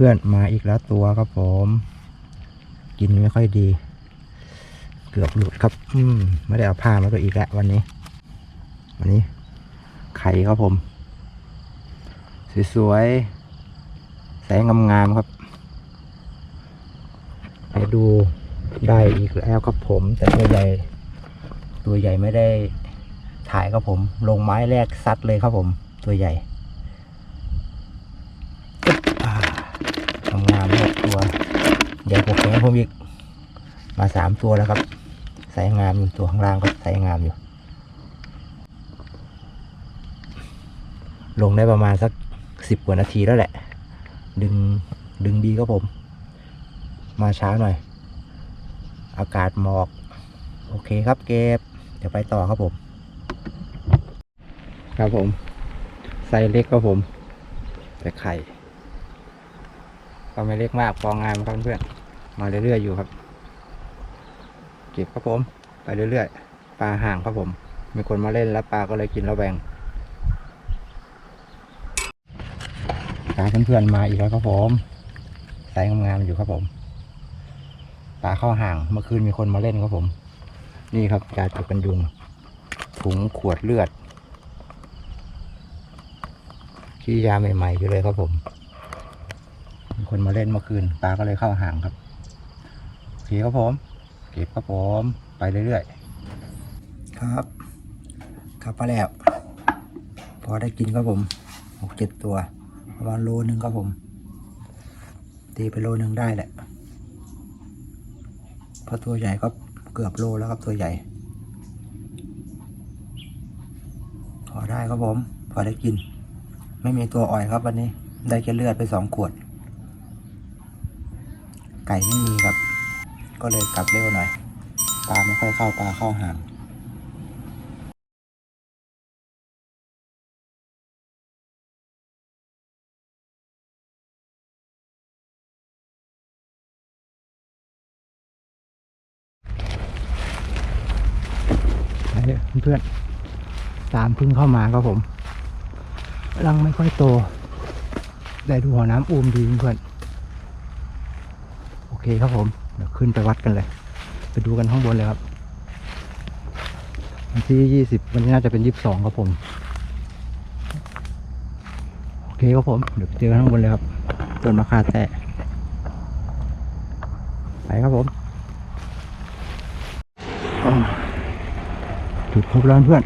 เพื่อนๆมาอีกแล้วตัวครับผม กินไม่ค่อยดี เกือบหลุดครับ อืมไม่ได้เอาผ้ามาตัวอีกแล้ววันนี้ วันนี้ ไข่ครับผม สวยๆแสงงามๆครับไปดูได้อีกแล้วครับผม แต่ตัวใหญ่ ตัวใหญ่ไม่ได้ถ่ายครับผม ลงไม้แรกซัดเลยครับผม ตัวใหญ่อ่า งามหกตัวใหญ่กว่าแขนผมอีก มาสามตัวแล้วครับใส่งามอยู่ตัวข้างล่างก็ใส่งามอยู่ ลงได้ประมาณสักสิบกว่านาทีแล้วแหละ ดึงดึงดีครับผม มาช้าหน่อย อากาศหมอก โอเคครับเก็บ เดี๋ยวไปต่อครับผม ครับผมไซส์เล็กครับผม แต่ไข่ ก็ไม่เล็กมากพองามครับเพื่อนมาเรื่อยๆอยู่ครับ เก็บครับผมไปเรื่อยๆปลาห่างครับผม มีคนมาเล่นแล้วปลาก็เลยกินแล้วแบ่งปลาเพื่อนๆมาอีกแล้วครับผมไซส์งามๆอยู่ครับผมปลาเข้าห่างเมื่อคืนมีคนมาเล่นครับผม นี่ครับยาจุกันยุงถุงขวดเลือดขี้ยาใหม่ๆอยู่เลยครับผม มีคนมาเล่นเมื่อคืนปลาก็เลยเข้าห่างครับโอเคครับผมเก็บครับผมไปเรื่อยๆครับ ครับมาแล้วพอได้กินครับผมหกเจ็ดตัวประมาณโลนึงครับผมตีไปโลนึงได้แหละเพราะตัวใหญ่ก็เกือบโลแล้วครับตัวใหญ่พอได้ครับผม พอได้กิน ไม่มีตัวอ่อยครับวันนี้ ได้แค่เลือดไปสองขวด ไก่ไม่มีครับ ก็เลยกลับเร็วหน่อยปลาไม่ค่อยเข้าปลาเข้าห่างเพื่อนตามพึ่งเข้ามาครับผมรังไม่ค่อยโต ได้ดูหัวน้ำอูมดีเพื่อน คครับผม เดี๋ยวขึ้นไปวัดกันเลย ไปดูกันข้างบนเลยครับวันที่ยี่สิบวันนี้น่าจะเป็นยี่สิบสองครับผม โอเคครับผม เดี๋ยวไปเจอกันข้างบนเลยครับ ต้นมะขามแตะไปครับผมจุดครบแล้วเพื่อน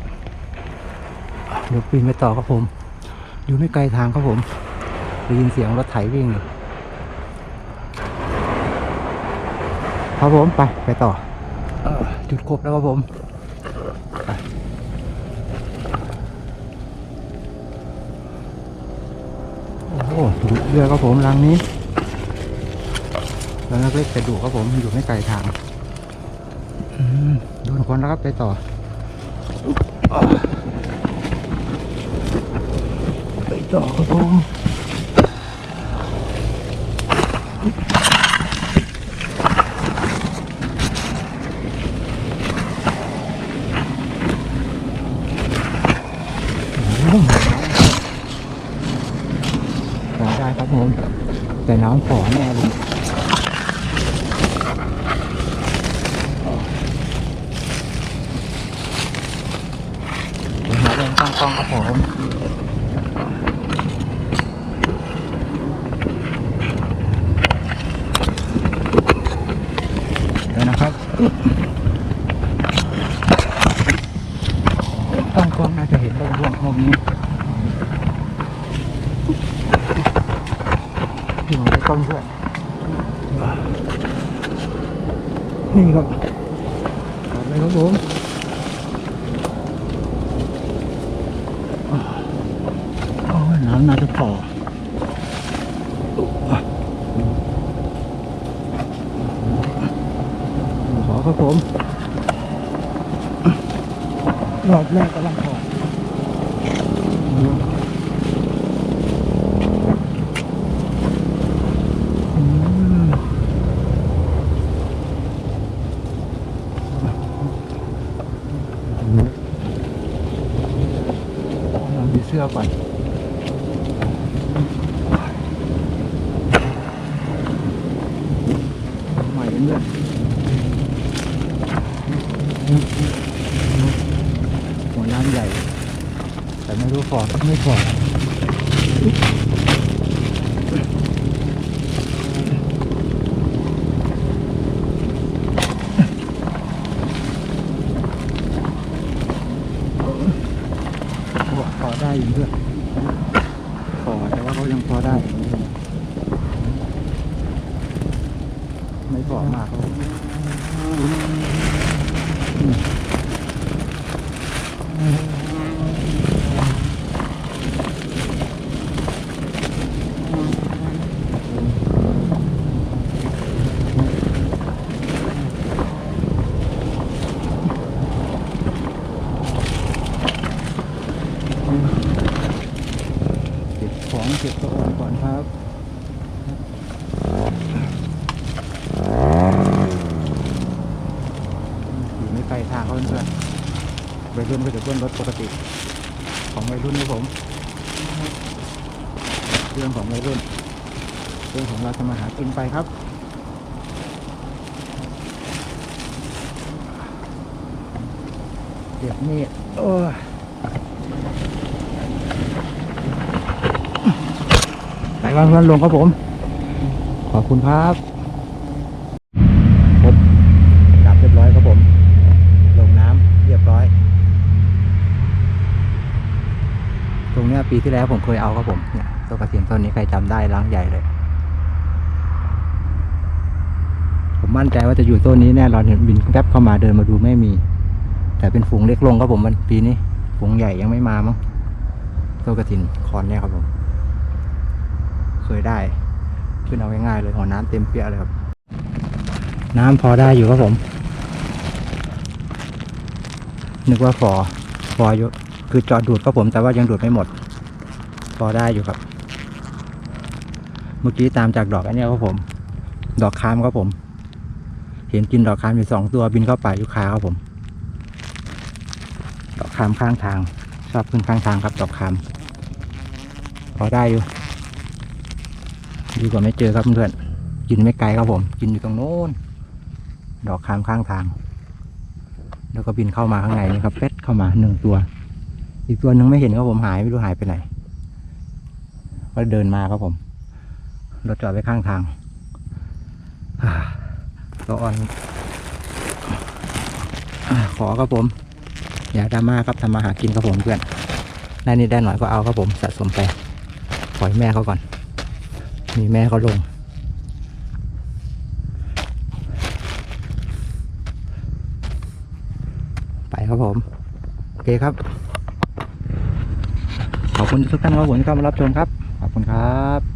เดี๋ยวปีนไปต่อครับผม อยู่ไม่ไกลทางครับผม ได้ยินเสียงรถไถวิ่งอยู่ ครับผมไปไปต่อเออจุดครบแล้วครับผมไปโอ้โหดุเรือครับผมรังนี้รังเล็กๆแต่ดุครับผมอยู่ไม่ไกลทางอืมโดนคนแล้วครับไปต่อไปต่อครับผมขอ ได้ครับผม แต่น้ำฝอแน่เลยเดี๋ยวมาเล่นกล้องๆครับผม เดี๋ยวนะครับต้องกล้องน่าจะเห็นได้ร่วงมุมนี้ที่ผมได้ กล้องด้วยนี่ครับกลับเลยครับผมโอ้น้ำน่าจะพอขอครับผมรอบแรกกำลังขอ เราก่อนหม่เรื่อยหัวน้ำใหญ่ แต่ไม่รู้ฟอดไม่ฟอด ของเก็บตัวอ่อนก่อนครับอยู่ไม่ไกลทางเขาเพื่อนๆวัยรุ่นก็จะเบิ้ลรถปกติ ของวัยรุ่นนะผม เรื่องของวัยรุ่น เรื่องของเราจะมาหากินไปครับเก็บมีดโอ้ยไป วางเพื่อนลงครับผม ขอบคุณครับผมดับเรียบร้อยครับผม ลงน้ำเรียบร้อย ตรงเนี้ยปีที่แล้วผมเคยเอาครับผมเนี่ยต้นกระเทียมต้นนี้ใครจำได้ล้างใหญ่เลย ผมมั่นใจว่าจะอยู่ต้นนี้แน่นอนเห็นบินแวบเข้ามาเดินมาดูไม่มี แต่เป็นฝูงเล็กลงครับผมมันปีนี้ฝูงใหญ่ยังไม่มามั้งต้นกระถินคอนเนี่ยครับผม ยได้ ขึ้นเอาง่ายๆเลยหัวน้ำเต็มเปี้ยเลยครับ น้ำพอได้อยู่ครับผม นึกว่าฟอฟออยู่คือจอดดูดครับผมแต่ว่ายังดูดไม่หมด พอได้อยู่ครับ เมื่อกี้ตามจากดอกอันเนี้ยครับผม ดอกคามครับผม เห็นกินดอกคามอยู่สองตัวบินเข้าป่ายุคาครับผม ดอกคามข้างทาง ชอบขึ้นข้างทางครับดอกคามพอได้อยู่ ดีกว่าไม่เจอครับเพื่อนๆกินไม่ไกลครับผม กินอยู่ตรงโน้น ดอกคามข้างทาง แล้วก็บินเข้ามาข้างในนี่ครับเป็ดเข้ามาหนึ่งตัว อีกตัวหนึ่งไม่เห็นครับผมหายไม่รู้หายไปไหนก็เดินมาครับผมรถจอดไว้ข้างทางอ่าตัวอ่อนขอครับผม อย่าดราม่าครับทำมาหากินครับผมเพื่อนได้นิดได้หน่อยก็เอาครับผมสะสมไปปล่อยแม่เขาก่อน มีแม่เขาลง ไปครับผม โอเคครับ ขอบคุณทุกท่านครับผมที่เข้ามารับชมครับ ขอบคุณครับ